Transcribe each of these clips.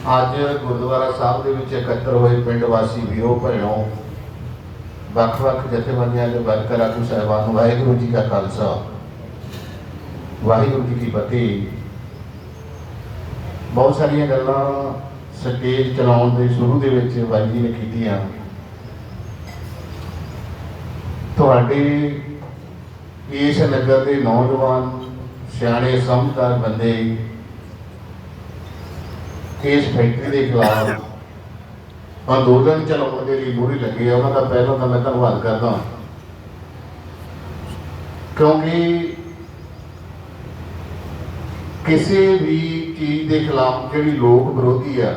ਅੱਜ ਗੁਰਦੁਆਰਾ ਸਾਹਿਬ ਦੇ ਵਿੱਚ ਇਕੱਤਰ ਹੋਏ ਪਿੰਡ ਵਾਸੀ ਵੀਰੋ ਭੈਣੋ, ਵੱਖ-ਵੱਖ ਜਥੇਬੰਦੀਆਂ ਦੇ ਵਰਕਰ, ਆਗੂ ਸਾਹਿਬਾਨ ਨੂੰ ਵਾਹਿਗੁਰੂ ਜੀ ਕਾ ਖਾਲਸਾ। ਵਾਹਿਗੁਰੂ ਜੀ ਕੀ ਫਤਿਹ। ਬਹੁਤ ਸਾਰੀਆਂ ਗੱਲਾਂ ਸਟੇਜ ਚਲਾਉਣ ਦੇ ਸ਼ੁਰੂ ਦੇ ਵਿੱਚ ਬਾਈ ਜੀ ਨੇ ਕੀਤੀਆਂ। ਤੁਹਾਡੇ ਇਸ ਨਗਰ ਦੇ ਨੌਜਵਾਨ, ਸਿਆਣੇ, ਸਮਝਦਾਰ ਬੰਦੇ ਇਸ ਫੈਕਟਰੀ ਦੇ ਖਿਲਾਫ। ਅੰਦੋਲਨ ਚਲਾਉਣ ਦੇ ਲਈ ਮੂਹਰੇ ਲੱਗੇ ਆ, ਉਹਨਾਂ ਦਾ ਪਹਿਲਾਂ ਤਾਂ ਮੈਂ ਧੰਨਵਾਦ ਕਰਦਾ ਕਿਉਂਕਿ ਕਿਸੇ ਵੀ ਚੀਜ਼ ਦੇ ਖਿਲਾਫ ਜਿਹੜੀ ਲੋਕ ਵਿਰੋਧੀ ਆ,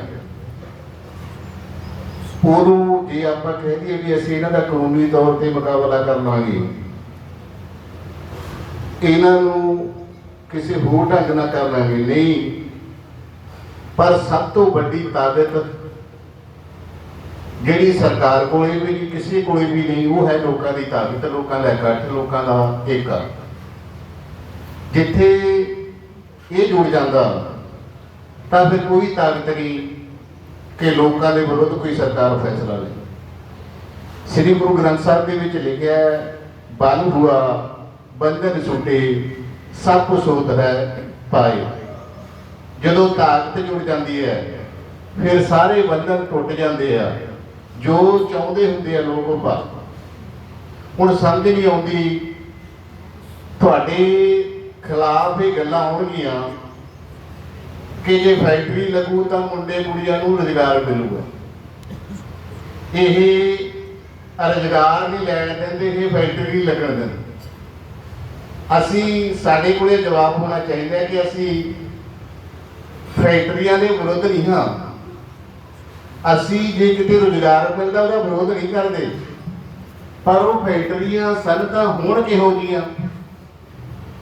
ਉਹਨੂੰ ਜੇ ਆਪਾਂ ਕਹਿ ਦਈਏ ਵੀ ਅਸੀਂ ਇਹਨਾਂ ਦਾ ਕਾਨੂੰਨੀ ਤੌਰ ਤੇ ਮੁਕਾਬਲਾ ਕਰ ਲਾਂਗੇ ਇਹਨਾਂ ਨੂੰ ਕਿਸੇ ਹੋਰ ਢੰਗ ਨਾਲ ਕਰ ਲਾਂਗੇ। ਨਹੀਂ ਪਰ ਸਭ ਤੋਂ ਵੱਡੀ ਤਾਕਤ ਜਿਹੜੀ ਸਰਕਾਰ ਕੋਲੇ ਵੀ ਨਹੀਂ, ਕਿਸੇ ਕੋਲੇ ਵੀ ਨਹੀਂ, ਉਹ ਹੈ ਲੋਕਾਂ ਦੀ ਤਾਕਤ, ਲੋਕਾਂ ਦਾ ਇਕੱਠ, ਲੋਕਾਂ ਦਾ ਏਕਾ। ਜਿੱਥੇ ਇਹ ਜੁੜ ਜਾਂਦਾ, ਤਾਂ ਫਿਰ ਕੋਈ ਤਾਕਤ ਨਹੀਂ ਕਿ ਲੋਕਾਂ ਦੇ ਵਿਰੁੱਧ ਕੋਈ ਸਰਕਾਰ ਫੈਸਲਾ ਲੇ ਸ੍ਰੀ ਗੁਰੂ ਗ੍ਰੰਥ ਸਾਹਿਬ ਦੇ ਵਿੱਚ ਲਿਖਿਆ ਹੈ ਬਲ ਹੁਆ ਬੰਧਨ ਛੁੱਟੇ ਸਭ ਕੁਛ ਹੋਤ ਹੈ, ਪਾਏ। ਜਦੋਂ ਤਾਕਤ ਜੁੜ ਜਾਂਦੀ ਹੈ, ਫਿਰ ਸਾਰੇ ਬੰਧਨ ਟੁੱਟ ਜਾਂਦੇ ਆ। ਜੋ ਚਾਹੁੰਦੇ ਹੁੰਦੇ ਆ ਲੋਕ ਉਹ ਪਾ ਹੁਣ ਸਮਝ ਨਹੀਂ ਆਉਂਦੀ, ਤੁਹਾਡੇ ਖਿਲਾਫ ਇਹ ਗੱਲਾਂ ਹੋਣਗੀਆਂ ਕਿ ਜੇ ਫੈਕਟਰੀ ਲੱਗੂ ਤਾਂ ਮੁੰਡੇ ਕੁੜੀਆਂ ਨੂੰ ਰੁਜ਼ਗਾਰ ਮਿਲੂਗਾ। ਇਹ ਰੁਜ਼ਗਾਰ ਨਹੀਂ ਲੈਣ ਦਿੰਦੇ, ਇਹ ਫੈਕਟਰੀ ਨਹੀਂ ਲੱਗਣ ਦਿੰਦੇ। ਅਸੀਂ ਸਾਡੇ ਕੋਲੇ ਜਵਾਬ ਹੋਣਾ ਚਾਹੀਦਾ ਕਿ ਅਸੀਂ ਫੈਕਟਰੀਆਂ ਦੇ ਵਿਰੁੱਧ ਨਹੀਂ ਹਾਂ ਅਸੀਂ ਜੇ ਕਿਤੇ ਰੁਜ਼ਗਾਰ ਮਿਲਦਾ, ਉਹਦਾ ਵਿਰੋਧ ਨਹੀਂ ਕਰਦੇ। ਪਰ ਉਹ ਫੈਕਟਰੀਆਂ ਸਨ ਤਾਂ ਹੁਣ ਕਿਹੋ ਜੀਆਂ।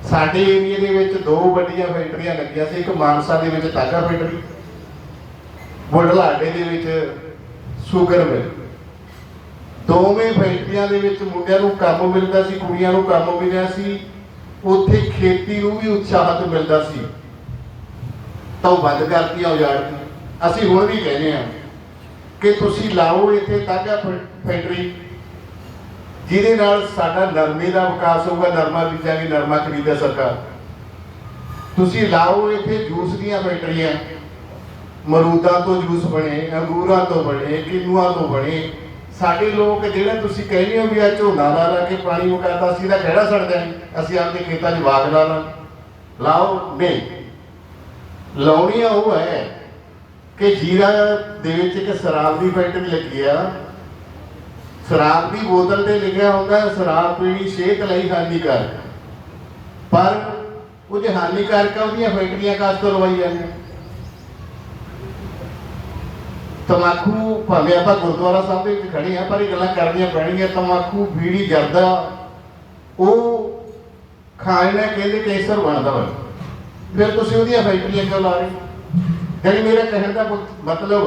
ਸਾਡੇ ਏਰੀਆ ਦੇ ਵਿੱਚ ਦੋ ਵੱਡੀਆਂ ਫੈਕਟਰੀਆਂ ਲੱਗੀਆਂ ਸੀ, ਇੱਕ ਮਾਨਸਾ ਦੇ ਵਿੱਚ ਤਾਗਾ ਫੈਕਟਰੀ, ਬੁਢਲਾਡੇ ਦੇ ਵਿੱਚ ਸ਼ੂਗਰ ਮਿਲ। ਦੋਵੇਂ ਫੈਕਟਰੀਆਂ ਦੇ ਵਿੱਚ ਮੁੰਡਿਆਂ ਨੂੰ ਕੰਮ ਮਿਲਦਾ ਸੀ, ਕੁੜੀਆਂ ਨੂੰ ਕੰਮ ਮਿਲਿਆ ਸੀ। ਉੱਥੇ ਖੇਤੀ ਨੂੰ ਵੀ ਉਤਸ਼ਾਹਤ ਮਿਲਦਾ ਸੀ। ਤਾਂ ਉਹ ਬੰਦ ਕਰਤੀਆਂ ਉਜਾੜਤੀਆਂ ਅਸੀਂ ਹੁਣ ਵੀ ਕਹਿੰਦੇ ਆ ਕਿ ਤੁਸੀਂ ਲਾਓ ਇੱਥੇ ਤਾਗਾ ਫੈਕਟਰੀ। ਜਿਹਦੇ ਨਾਲ ਸਾਡਾ ਨਰਮੇ ਦਾ ਵਿਕਾਸ ਹੋਊਗਾ, ਨਰਮਾ ਬੀਜਾਂਗੇ, ਨਰਮਾ ਖਰੀਦਾ ਸਰਕਾਰ। ਤੁਸੀਂ ਲਾਓ ਇੱਥੇ ਜੂਸ ਦੀਆਂ ਫੈਕਟਰੀਆਂ। ਮਰੂਦਾਂ ਤੋਂ ਜੂਸ ਬਣੇ, ਅੰਗੂਰਾਂ ਤੋਂ ਬਣੇ, ਕਿਨੂਆਂ ਤੋਂ ਬਣੇ। ਸਾਡੇ ਲੋਕ ਜਿਹੜੇ ਤੁਸੀਂ ਕਹਿੰਦੇ ਹੋ ਵੀ ਆ ਝੋਨਾ ਲਾ ਲਾ ਕੇ ਪਾਣੀ ਮੁਕਾਤਾ, ਅਸੀਂ ਤਾਂ ਖੜਾ ਛੱਡਦੇ ਹਾਂ। ਅਸੀਂ ਆਪਦੇ ਖੇਤਾਂ 'ਚ ਬਾਗ ਲਾ ਲਾ। ਲਾਓ, ਨਹੀਂ। ਲਾਉਣੀਆਂ ਉਹ ਹੈ ਕਿ ਜੀਰਾ ਦੇ ਵਿੱਚ ਇੱਕ ਸ਼ਰਾਬ ਦੀ ਫੈਕਟਰੀ ਲੱਗੀ ਆ। ਸ਼ਰਾਬ ਦੀ ਬੋਤਲ ਤੇ ਲਿਖਿਆ ਹੁੰਦਾ ਸ਼ਰਾਬ ਪੀਣੀ ਸਿਹਤ ਲਈ ਹਾਨੀਕਾਰਕ। ਪਰ ਉਹ ਹਾਨੀਕਾਰਕ ਉਹਦੀਆਂ ਫੈਕਟਰੀਆਂ ਕਾਸ ਤੋਂ ਲਵਾਈਆਂ ਨੇ? ਤਮਾਕੂ, ਭਾਵੇਂ ਆਪਾਂ ਗੁਰਦੁਆਰਾ ਸਾਹਿਬ ਦੇ ਵਿੱਚ ਖੜੇ ਆ ਪਰ ਇਹ ਗੱਲਾਂ ਕਰਨੀਆਂ ਪੈਣਗੀਆਂ। ਤਮਾਕੂ, ਬੀੜੀ, ਜਰਦਾ, ਉਹ ਖਾਣੇ ਨਾਲ ਕਹਿੰਦੇ ਕੇਸਰ ਬਣਦਾ ਵਾ। ਫਿਰ ਤੁਸੀਂ ਉਹਦੀਆਂ ਫੈਕਟਰੀਆਂ ਕਿਉਂ ਲਾ ਰਹੇ? ਯਾਨੀ ਮੇਰਾ ਕਹਿਣ ਦਾ ਮਤਲਬ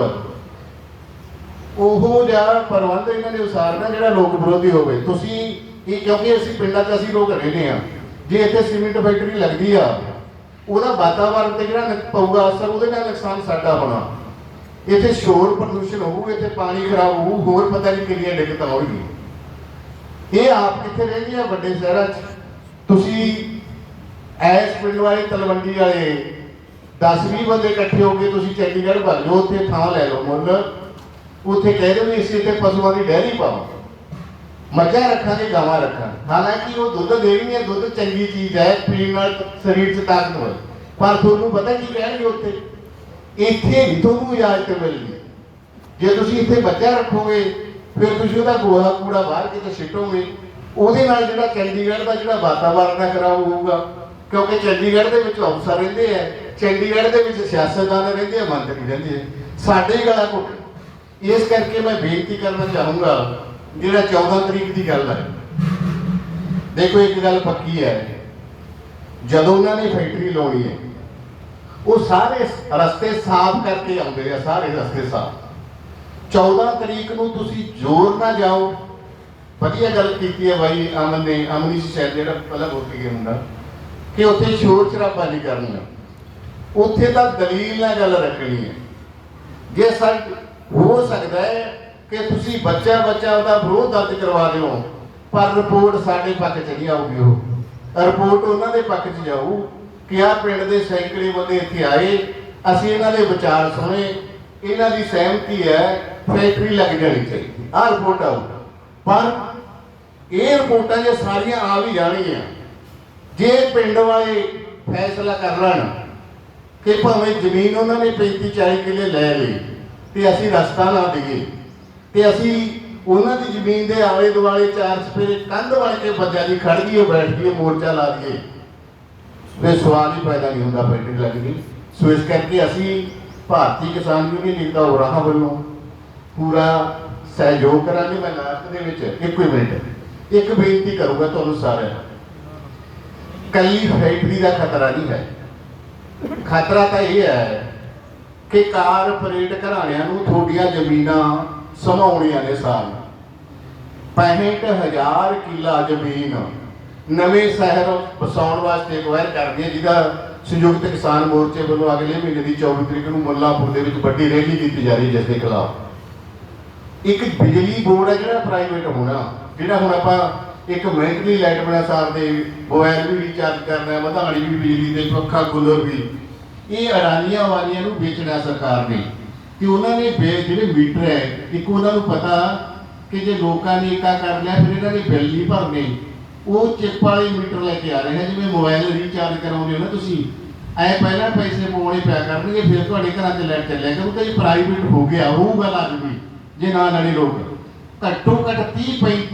ਉਹ ਜਿਹਾ ਪ੍ਰਬੰਧ ਇਹਨਾਂ ਨੇ ਉਸਾਰਨਾ ਜਿਹੜਾ ਲੋਕ ਵਿਰੋਧੀ ਹੋਵੇ। ਤੁਸੀਂ ਇਹ ਕਿਉਂਕਿ ਅਸੀਂ ਪਿੰਡਾਂ 'ਚ ਅਸੀਂ ਲੋਕ ਰਹਿੰਦੇ ਆ ਜੇ ਇੱਥੇ ਸੀਮਿੰਟ ਫੈਕਟਰੀ ਲੱਗਦੀ ਆ, ਉਹਦਾ ਵਾਤਾਵਰਣ ਤੇ ਜਿਹੜਾ ਪਊਗਾ ਅਸਰ, ਉਹਦੇ ਨਾਲ ਨੁਕਸਾਨ ਸਾਡਾ ਹੋਣਾ। ਇੱਥੇ ਸ਼ੋਰ ਪ੍ਰਦੂਸ਼ਣ ਹੋਊ, ਇੱਥੇ ਪਾਣੀ ਖਰਾਬ ਹੋਊ, ਹੋਰ ਪਤਾ ਨਹੀਂ ਕਿੰਨੀਆਂ ਦਿੱਕਤਾਂ ਆਉਣਗੀਆਂ ਇਹ ਆਪ ਕਿੱਥੇ ਰਹਿੰਦੇ ਆ ਵੱਡੇ ਸ਼ਹਿਰਾਂ 'ਚ? ਤੁਸੀਂ ਐਸ ਪਿੰਡ ਵਾਲੇ ਤਲਵੰਡੀ ਵਾਲੇ 10-20 ਬੰਦੇ ਇਕੱਠੇ ਹੋ ਕੇ ਤੁਸੀਂ ਚੰਡੀਗੜ੍ਹ ਭੱਜ ਜਾਓ, ਉੱਥੇ ਥਾਂ ਲੈ ਲਓ ਮੁੱਲ। ਉੱਥੇ ਕਹਿ ਦਿਓ ਵੀ ਅਸੀਂ ਇੱਥੇ ਪਸ਼ੂਆਂ ਦੀ ਡੈਰੀ ਪਾਓ ਮੱਝਾਂ ਰੱਖਾਂਗੇ, ਗਾਵਾਂ ਰੱਖਾਂਗੇ। ਹਾਲਾਂਕਿ ਉਹ ਦੁੱਧ ਦੇਣਗੇ ਦੁੱਧ ਚੰਗੀ ਚੀਜ਼ ਹੈ ਪੀਣ ਨਾਲ, ਸਰੀਰ 'ਚ ਤਾਕਤ ਹੋਵੇ। ਪਰ ਤੁਹਾਨੂੰ ਪਤਾ ਕੀ ਕਹਿਣਗੇ ਉੱਥੇ? ਇੱਥੇ ਵੀ ਤੁਹਾਨੂੰ ਇਜਾਜ਼ਤ ਮਿਲਣੀ ਜੇ ਤੁਸੀਂ ਇੱਥੇ ਬੱਚਾ ਰੱਖੋਗੇ, ਫਿਰ ਤੁਸੀਂ ਉਹਦਾ ਗੋਹਾ ਕੂੜਾ ਬਾਹਰ ਕਿਤੇ ਸਿੱਟੋਗੇ। ਉਹਦੇ ਨਾਲ ਜਿਹੜਾ ਚੰਡੀਗੜ੍ਹ ਦਾ ਜਿਹੜਾ ਵਾਤਾਵਰਨ ਹੈ, ਖਰਾਬ ਹੋਊਗਾ। ਕਿਉਂਕਿ ਚੰਡੀਗੜ੍ਹ ਦੇ ਵਿੱਚ ਅਫਸਰ ਰਹਿੰਦੇ ਆ, ਚੰਡੀਗੜ੍ਹ ਦੇ ਵਿੱਚ ਸਿਆਸਤਦਾਨ ਰਹਿੰਦੇ ਆ, ਮੰਤਰੀ ਰਹਿੰਦੇ ਆ। ਸਾਡੇ ਹੀ ਗਲਾ ਘੁੱਟ। ਇਸ ਕਰਕੇ ਮੈਂ ਬੇਨਤੀ ਕਰਨਾ ਚਾਹੂੰਗਾ, ਜਿਹੜਾ 14 ਤਰੀਕ ਦੀ ਗੱਲ ਹੈ ਦੇਖੋ, ਇੱਕ ਗੱਲ ਪੱਕੀ ਹੈ। ਜਦੋਂ ਉਹਨਾਂ ਨੇ ਫੈਕਟਰੀ ਲਾਉਣੀ ਹੈ, ਉਹ ਸਾਰੇ ਰਸਤੇ ਸਾਫ਼ ਕਰਕੇ ਆਉਂਦੇ ਆ, ਸਾਰੇ ਰਸਤੇ ਸਾਫ਼। 14 ਤਰੀਕ ਨੂੰ ਤੁਸੀਂ ਜ਼ੋਰ ਨਾ ਜਾਓ। ਵਧੀਆ ਗੱਲ ਕੀਤੀ ਹੈ ਬਾਈ ਅਮਨ ਨੇ ਅਮਨੀ ਸ਼ਾਇਦ ਜਿਹੜਾ ਪਹਿਲਾਂ ਬੋਲ ਕੇ ਗਿਆ ਹੁੰਦਾ ਕਿ ਉੱਥੇ ਸ਼ੋਰ ਸ਼ਰਾਬਾ ਨਹੀਂ ਕਰਨਾ। ਉੱਥੇ ਤਾਂ ਦਲੀਲ ਨਾਲ ਗੱਲ ਰੱਖਣੀ ਹੈ। ਜੇ ਸਰ ਹੋ ਸਕਦਾ ਹੈ ਕਿ ਤੁਸੀਂ ਬੱਚਾ ਬੱਚਾ ਉਹਦਾ ਵਿਰੋਧ ਦਰਜ ਕਰਵਾ ਦਿਓ, ਪਰ ਰਿਪੋਰਟ ਸਾਡੇ ਪੱਖ 'ਚ ਨਹੀਂ ਆਊਗੀ ਉਹ। ਰਿਪੋਰਟ ਉਹਨਾਂ ਦੇ ਪੱਖ 'ਚ ਜਾਊ ਕਿ ਆਹ ਪਿੰਡ ਦੇ ਸੈਂਕੜੇ ਬੰਦੇ ਇੱਥੇ ਆਏ, ਅਸੀਂ ਇਹਨਾਂ ਦੇ ਵਿਚਾਰ ਸੁਣੇ, ਇਹਨਾਂ ਦੀ ਸਹਿਮਤੀ ਹੈ, ਫੈਕਟਰੀ ਲੱਗ ਜਾਣੀ ਚਾਹੀਦੀ, ਆਹ ਰਿਪੋਰਟ ਆਊ। ਪਰ ਇਹ ਰਿਪੋਰਟਾਂ ਜੇ ਸਾਰੀਆਂ ਆ ਵੀ ਜਾਣਗੀਆਂ ਜੇ ਪਿੰਡ ਵਾਲੇ ਫੈਸਲਾ ਕਰ ਲੈਣ ਕਿ ਭਾਵੇਂ ਜ਼ਮੀਨ ਉਹਨਾਂ ਨੇ 35 40 ਕਿੱਲੇ ਲੈ ਲਈ ਤੇ ਅਸੀਂ ਰਸਤਾ ਨਾ ਦੇਈਏ ਤੇ ਅਸੀਂ ਉਹਨਾਂ ਦੀ ਜ਼ਮੀਨ ਦੇ ਆਲੇ ਦੁਆਲੇ ਚਾਰ ਸਪੇਰੇ ਕੰਧ ਵਾਲੇ ਕੇ ਬੱਜਾ ਦੀ ਖੜ ਗਈ ਬੈਠ ਗਈ ਮੋਰਚਾ ਲਾ ਦਈਏ। ਫਿਰ ਸਵਾਲ ਹੀ ਪੈਦਾ ਨਹੀਂ ਹੁੰਦਾ ਫੈਕਟਰੀ ਲੱਗਦੀ ਸੋ ਇਸ ਕਰਕੇ ਅਸੀਂ ਭਾਰਤੀ ਕਿਸਾਨ ਯੂਨੀਅਨ ਏਕਤਾ ਉਰਾਹਾ ਵੱਲੋਂ ਪੂਰਾ ਸਹਿਯੋਗ ਕਰਾਂਗੇ। ਮੈਂ ਲਾਸਟ ਦੇ ਵਿੱਚ ਇੱਕੋ ਹੀ ਮਿੰਟ, ਇੱਕ ਬੇਨਤੀ ਕਰੂੰਗਾ ਤੁਹਾਨੂੰ ਸਾਰਿਆਂ ਨੂੰ। ਕੱਲੀ ਫੈਕਟਰੀ ਦਾ ਖਤਰਾ ਨਹੀਂ ਹੈ। ਖਤਰਾ ਤਾਂ ਇਹ ਹੈ ਕਿ ਕਾਰਪੋਰੇਟ ਘਰਾਣਿਆਂ ਨੂੰ ਤੁਹਾਡੀਆਂ ਜ਼ਮੀਨਾਂ ਸਮਾਉਣੀਆਂ ਨੇ ਸਾਲ 65000 ਕਿੱਲਾ ਜ਼ਮੀਨ ਨਵੇਂ ਸ਼ਹਿਰ ਵਸਾਉਣ ਵਾਸਤੇ ਅਕਵਾਇਰ ਕਰਦੀ ਹੈ, ਜਿਹਦਾ ਸੰਯੁਕਤ ਕਿਸਾਨ ਮੋਰਚੇ ਵੱਲੋਂ ਅਗਲੇ ਮਹੀਨੇ ਦੀ 24 ਤਰੀਕ ਨੂੰ ਮੁੱਲਾਂਪੁਰ ਦੇ ਵਿੱਚ ਵੱਡੀ ਰੈਲੀ ਕੀਤੀ ਜਾ ਰਹੀ ਹੈ, ਜਿਸ ਦੇ ਖਿਲਾਫ। ਇੱਕ ਬਿਜਲੀ ਬੋਰਡ ਹੈ ਜਿਹੜਾ ਪ੍ਰਾਈਵੇਟ ਹੋਣਾ, ਜਿਹੜਾ ਹੁਣ ਆਪਾਂ ਇੱਕ ਮੈਂਟਲੀ ਲਾਈਟ ਬਣਾ ਸਕਦੇ ਮੋਬਾਈਲ ਵੀ ਰੀਚਾਰਜ ਕਰਨਾ ਵਧਾਣੀ ਵੀ ਬਿਜਲੀ ਦੇ ਪੱਖਾ ਕੂਲਰ ਵੀ। ਇਹ ਅਡਾਨੀਆਂ ਵਾਲੀਆਂ ਨੂੰ ਵੇਚਣਾ ਸਰਕਾਰ ਨੇ। ਕਿ ਉਹਨਾਂ ਨੇ ਜਿਹੜੇ ਮੀਟਰ ਹੈ, ਇੱਕ ਉਹਨਾਂ ਨੂੰ ਪਤਾ ਕਿ ਜੇ ਲੋਕਾਂ ਨੇ ਏਕਾ ਕਰ ਲਿਆ, ਫਿਰ ਇਹਨਾਂ ਨੇ ਬਿੱਲ ਨਹੀਂ ਭਰਨੇ। ਉਹ ਚਿੱਪ ਵਾਲੇ ਮੀਟਰ ਲੈ ਕੇ ਆ ਰਹੇ ਨੇ, ਜਿਵੇਂ ਮੋਬਾਈਲ ਰੀਚਾਰਜ ਕਰਾਉਂਦੇ ਹੋ ਨਾ ਤੁਸੀਂ। ਐ ਪਹਿਲਾਂ ਪੈਸੇ ਪਾਉਣੇ ਪਿਆ ਕਰਨਗੇ, ਫਿਰ ਤੁਹਾਡੇ ਘਰਾਂ 'ਚ ਲਾਈਟ ਚੱਲਿਆ ਕਰੂਗਾ ਇਹ ਪ੍ਰਾਈਵੇਟ ਹੋ ਗਿਆ, ਹੋਊਗਾ ਲਾਜ਼ਮੀ, ਜੇ ਨਾ ਲੜੇ ਲੋਕ। ਘੱਟੋ ਘੱਟ 30 35